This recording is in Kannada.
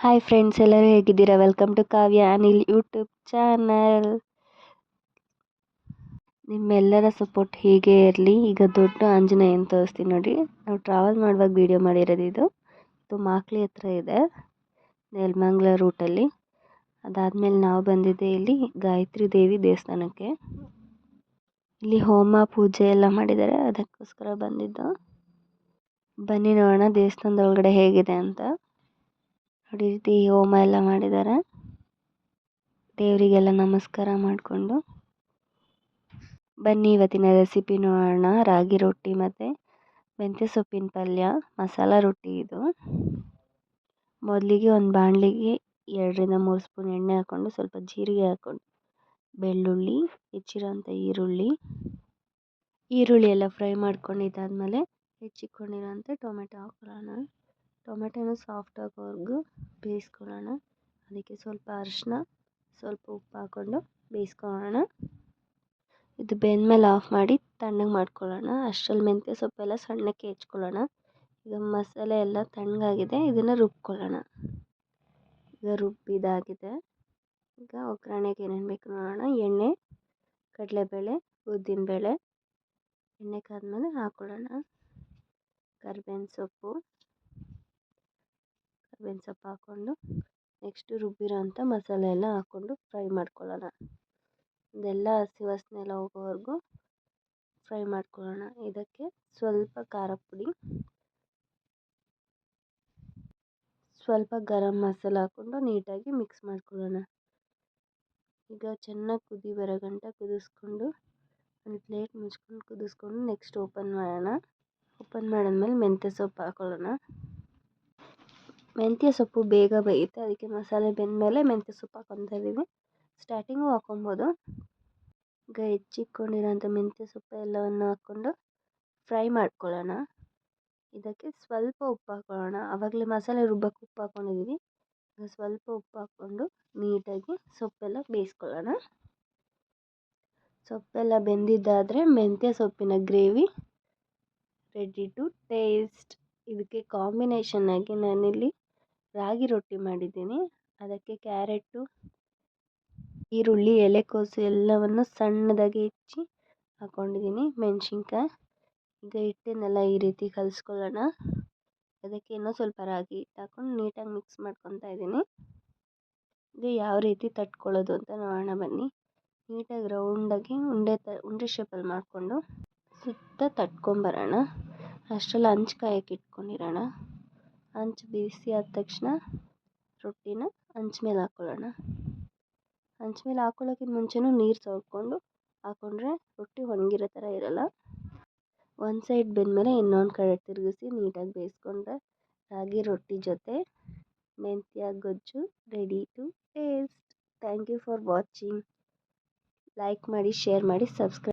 ಹಾಯ್ ಫ್ರೆಂಡ್ಸ್ ಎಲ್ಲರೂ ಹೇಗಿದ್ದೀರಾ? Welcome to Kavya Anil YouTube channel ನಿಮ್ಮೆಲ್ಲರ ಸಪೋರ್ಟ್ ಹೀಗೆ ಇರಲಿ. ಈಗ ದೊಡ್ಡ ಆಂಜನೇಯನ ತೋರಿಸ್ತೀನಿ ನೋಡಿ. ನಾವು ಟ್ರಾವೆಲ್ ಮಾಡುವಾಗ ವಿಡಿಯೋ ಮಾಡಿರೋದು ಇದು. ಇದು ಮಾಕ್ಲಿ ಹತ್ರ ಇದೆ. ನೆಲ್ಮಂಗ್ಲ ರೂಟಲ್ಲಿ ಅದಾದಮೇಲೆ ನಾವು ಬಂದಿದ್ದೆ ಇಲ್ಲಿ ಗಾಯತ್ರಿ ದೇವಿ ದೇವಸ್ಥಾನಕ್ಕೆ. ಇಲ್ಲಿ ಹೋಮ ಪೂಜೆ ಎಲ್ಲ ಮಾಡಿದ್ದಾರೆ. ಅದಕ್ಕೋಸ್ಕರ ಬಂದಿದ್ದು. ಬನ್ನಿ ನೋಡೋಣ ದೇವಸ್ಥಾನದ ಒಳಗಡೆ ಹೇಗಿದೆ ಅಂತ. ನೋಡಿ ರೀತಿ ಹೋಮ ಎಲ್ಲ ಮಾಡಿದ್ದಾರೆ ದೇವರಿಗೆಲ್ಲ ನಮಸ್ಕಾರ ಮಾಡಿಕೊಂಡು ಬನ್ನಿ ಇವತ್ತಿನ ರೆಸಿಪಿ ನೋಡೋಣ. ರಾಗಿ ರೊಟ್ಟಿ ಮತ್ತು ಮೆಂತ್ಯ ಸೊಪ್ಪಿನ ಪಲ್ಯ, ಮಸಾಲ ರೊಟ್ಟಿ ಇದು. ಮೊದಲಿಗೆ ಒಂದು ಬಾಣಲಿಗೆ ಎರಡರಿಂದ ಮೂರು ಸ್ಪೂನ್ ಎಣ್ಣೆ ಹಾಕ್ಕೊಂಡು ಸ್ವಲ್ಪ ಜೀರಿಗೆ ಹಾಕ್ಕೊಂಡು ಬೆಳ್ಳುಳ್ಳಿ ಹೆಚ್ಚಿರೋಂಥ ಈರುಳ್ಳಿ ಈರುಳ್ಳಿ ಎಲ್ಲ ಫ್ರೈ ಮಾಡ್ಕೊಂಡಿದ್ದಾದಮೇಲೆ ಹೆಚ್ಚಿಕೊಂಡಿರೋಂಥ ಟೊಮೆಟೊ ಹಾಕೊಳ್ಳೋಣ. ಟೊಮೆಟೊನ ಸಾಫ್ಟ್ ಆಗೋವರೆಗೂ ಬೇಯಿಸ್ಕೊಳ್ಳೋಣ. ಅದಕ್ಕೆ ಸ್ವಲ್ಪ ಅರಿಶಿನ ಸ್ವಲ್ಪ ಉಪ್ಪು ಹಾಕ್ಕೊಂಡು ಬೇಯಿಸ್ಕೊಳ್ಳೋಣ. ಇದು ಬೆಂದಮೇಲೆ ಆಫ್ ಮಾಡಿ ತಣ್ಣಗೆ ಮಾಡ್ಕೊಳ್ಳೋಣ. ಅಷ್ಟರಲ್ಲಿ ಮೆಂತ್ಯ ಸೊಪ್ಪೆಲ್ಲ ಸಣ್ಣಕ್ಕೆ ಹೆಚ್ಕೊಳ್ಳೋಣ. ಈಗ ಮಸಾಲೆ ಎಲ್ಲ ತಣ್ಣಗಾಗಿದೆ, ಇದನ್ನು ರುಬ್ಕೊಳ್ಳೋಣ. ಈಗ ರುಬ್ಬಿದಾಗಿದೆ. ಈಗ ಒಗ್ಗರಣೆಗೆ ಏನೇನು ಬೇಕು ನೋಡೋಣ. ಎಣ್ಣೆ, ಕಡಲೆಬೇಳೆ, ಉದ್ದಿನಬೇಳೆ. ಎಣ್ಣೆ ಕಾದ್ಮೇಲೆ ಹಾಕ್ಕೊಳ್ಳೋಣ. ಕರ್ಬೇವಿನ ಸೊಪ್ಪು. ಕರ್ಬೇವಿನ ಸೊಪ್ಪು ಹಾಕ್ಕೊಂಡು ನೆಕ್ಸ್ಟು ರುಬ್ಬಿರೋ ಅಂಥ ಮಸಾಲೆ ಎಲ್ಲ ಹಾಕ್ಕೊಂಡು ಫ್ರೈ ಮಾಡ್ಕೊಳ್ಳೋಣ. ಇದೆಲ್ಲ ಹಸಿ ವಾಸನೆ ಹೋಗೋವರೆಗೂ ಫ್ರೈ ಮಾಡ್ಕೊಳ್ಳೋಣ. ಇದಕ್ಕೆ ಸ್ವಲ್ಪ ಖಾರ ಪುಡಿ, ಸ್ವಲ್ಪ ಗರಂ ಮಸಾಲ ಹಾಕ್ಕೊಂಡು ನೀಟಾಗಿ ಮಿಕ್ಸ್ ಮಾಡ್ಕೊಳ್ಳೋಣ. ಈಗ ಚೆನ್ನಾಗಿ ಕುದಿ ಬರೋ ಗಂಟ ಕುದಿಸ್ಕೊಂಡು ಒಂದು ಪ್ಲೇಟ್ ಮುಚ್ಕೊಂಡು ಕುದಿಸ್ಕೊಂಡು ನೆಕ್ಸ್ಟ್ ಓಪನ್ ಮಾಡೋಣ. ಓಪನ್ ಮಾಡಿದ್ಮೇಲೆ ಮೆಂತ್ಯ ಸೊಪ್ಪು ಹಾಕ್ಕೊಳ್ಳೋಣ ಮೆಂತ್ಯ ಸೊಪ್ಪು ಬೇಗ ಬೇಯುತ್ತೆ. ಅದಕ್ಕೆ ಮಸಾಲೆ ಬೆಂದಮೇಲೆ ಮೆಂತ್ಯ ಸೊಪ್ಪು ಹಾಕ್ಕೊತಾ ಇದ್ದೀವಿ ಸ್ಟಾರ್ಟಿಂಗು ಹಾಕೊಬೋದು ಈಗ ಹೆಚ್ಚಿಟ್ಕೊಂಡಿರೋಂಥ ಮೆಂತ್ಯ ಸೊಪ್ಪು ಎಲ್ಲವನ್ನು ಹಾಕ್ಕೊಂಡು ಫ್ರೈ ಮಾಡ್ಕೊಳ್ಳೋಣ. ಇದಕ್ಕೆ ಸ್ವಲ್ಪ ಉಪ್ಪು ಹಾಕ್ಕೊಳ್ಳೋಣ. ಆವಾಗಲೇ ಮಸಾಲೆ ರುಬ್ಬಕ್ಕೆ ಉಪ್ಪು ಹಾಕ್ಕೊಂಡಿದ್ದೀವಿ ಸ್ವಲ್ಪ ಉಪ್ಪು ಹಾಕ್ಕೊಂಡು ನೀಟಾಗಿ ಸೊಪ್ಪೆಲ್ಲ ಬೇಯಿಸ್ಕೊಳ್ಳೋಣ. ಸೊಪ್ಪೆಲ್ಲ ಬೆಂದಿದ್ದಾದರೆ ಮೆಂತ್ಯ ಸೊಪ್ಪಿನ ಗ್ರೇವಿ ರೆಡಿ ಟು ಟೇಸ್ಟ್ ಇದಕ್ಕೆ ಕಾಂಬಿನೇಷನ್ನಾಗಿ ನಾನಿಲ್ಲಿ ರಾಗಿ ರೊಟ್ಟಿ ಮಾಡಿದ್ದೀನಿ. ಅದಕ್ಕೆ ಕ್ಯಾರೆಟು, ಈರುಳ್ಳಿ ಎಲೆಕೋಸು ಎಲ್ಲವನ್ನು ಸಣ್ಣದಾಗಿ ಹೆಚ್ಚಿ ಹಾಕ್ಕೊಂಡಿದ್ದೀನಿ ಮೆಣಸಿನ್ಕಾಯಿ, ಈಗ ಹಿಟ್ಟನ್ನೆಲ್ಲ ಈ ರೀತಿ ಕಲಸ್ಕೊಳ್ಳೋಣ. ಅದಕ್ಕೆ ಇನ್ನೂ ಸ್ವಲ್ಪ ರಾಗಿ ಹಿಟ್ಟು ಹಾಕ್ಕೊಂಡು ನೀಟಾಗಿ ಮಿಕ್ಸ್ ಮಾಡ್ಕೊತಾ ಇದ್ದೀನಿ. ಈಗ ಯಾವ ರೀತಿ ತಟ್ಕೊಳ್ಳೋದು ಅಂತ ನೋಡೋಣ ಬನ್ನಿ. ನೀಟಾಗಿ ರೌಂಡಾಗಿ ಉಂಡೆ ತ, ಉಂಡೆ ಶೇಪಲ್ಲಿ ಮಾಡಿಕೊಂಡು ಸುತ್ತ ತಟ್ಕೊಂಬರೋಣ. ಅಷ್ಟರಲ್ಲಿ ಹಂಚ್ಕಾಯಕ್ಕೆ ಇಟ್ಕೊಂಡಿರೋಣ. ಹಂಚು ಬಿಸಿ ಆದ ತಕ್ಷಣ ರೊಟ್ಟಿನ ಹಂಚು ಮೇಲೆ ಹಾಕ್ಕೊಳ್ಳೋಣ ಹಂಚು ಮೇಲೆ ಹಾಕ್ಕೊಳ್ಳೋಕ್ಕಿಂತ ಮುಂಚೆಯೂ ನೀರು ಸವ್ಕೊಂಡು ಹಾಕ್ಕೊಂಡ್ರೆ ರೊಟ್ಟಿ ಒಣಗಿರೋ ಥರ ಇರೋಲ್ಲ. ಒಂದು ಸೈಡ್ ಬೆಂದಮೇಲೆ ಇನ್ನೊಂದು ಕಡೆ ತಿರುಗಿಸಿ ನೀಟಾಗಿ ಬೇಯಿಸ್ಕೊಂಡ್ರೆ ರಾಗಿ, ರೊಟ್ಟಿ ಜೊತೆ ಮೆಂತ್ಯ, ಗೊಜ್ಜು ready to taste thank you for watching like ಮಾಡಿ ಶೇರ್ ಮಾಡಿ ಸಬ್ಸ್ಕ್ರೈಬ್